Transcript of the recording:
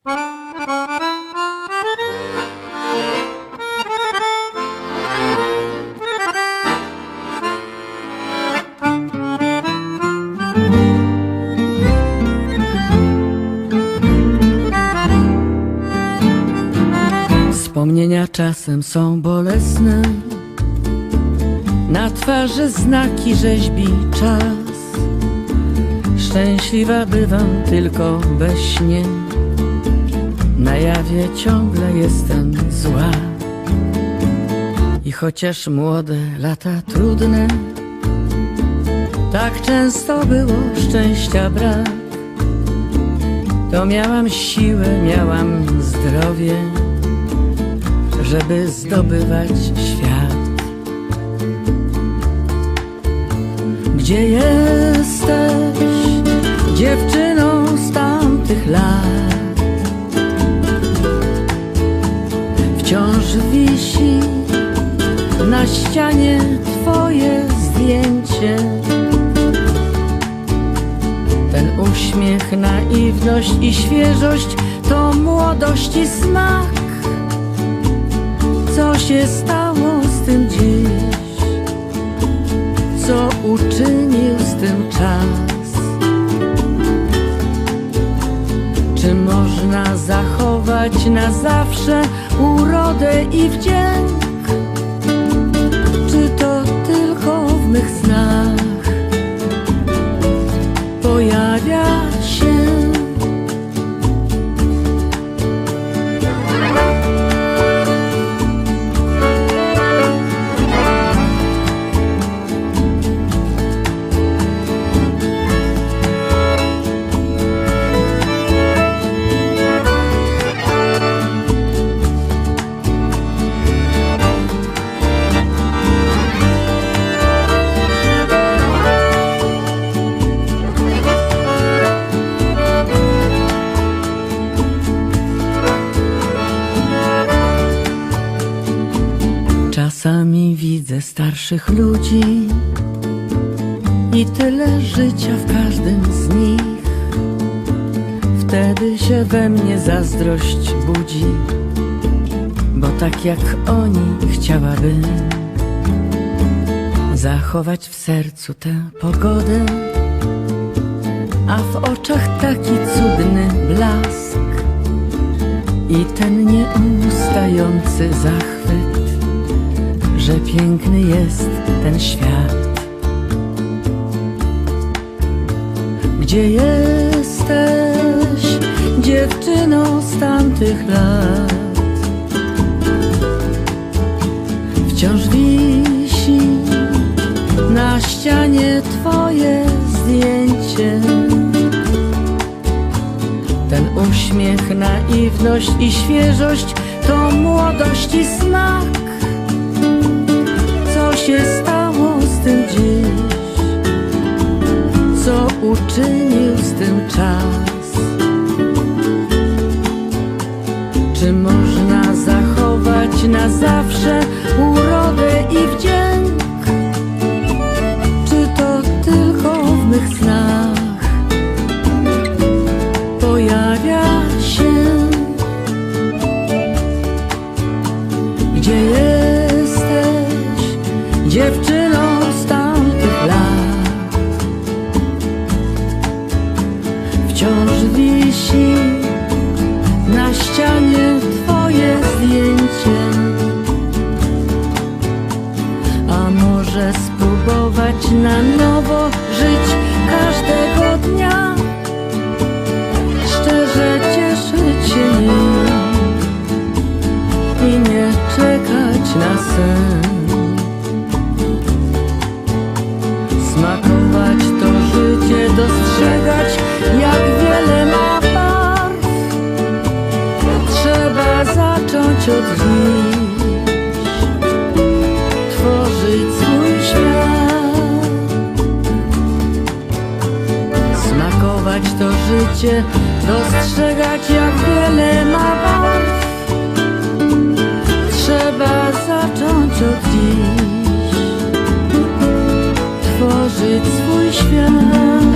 Wspomnienia czasem są bolesne. Na twarzy znaki rzeźbi czas. Szczęśliwa bywam tylko we śnie Na jawie ciągle jestem zła I chociaż młode lata trudne Tak często było szczęścia brak To miałam siłę, miałam zdrowie żeby zdobywać świat. Gdzie jesteś, ścianie twoje zdjęcie. Ten uśmiech, naiwność i świeżość to młodości smak. Co się stało z tym dziś? Co uczynił z tym czas? Czy można zachować na zawsze urodę i wdzięk? Widzę starszych ludzi i tyle życia w każdym z nich. Wtedy się we mnie zazdrość budzi, bo tak jak oni chciałabym zachować w sercu tę pogodę, a w oczach taki cudny blask i ten nieustający zachwyt że piękny jest ten świat. Gdzie jesteś, dziewczyno z tamtych lat? Wciąż wisi na ścianie twoje zdjęcie. Ten uśmiech, naiwność i świeżość to młodości smak uczynił z tym czas? Czy można zachować na zawsze Wciąż wisi na ścianie twoje zdjęcie. A może spróbować na nowo żyć każdego dnia? Szczerze cieszyć się nim i nie czekać na sen. dostrzegać jak wiele ma barw. Trzeba zacząć od dziś tworzyć swój świat.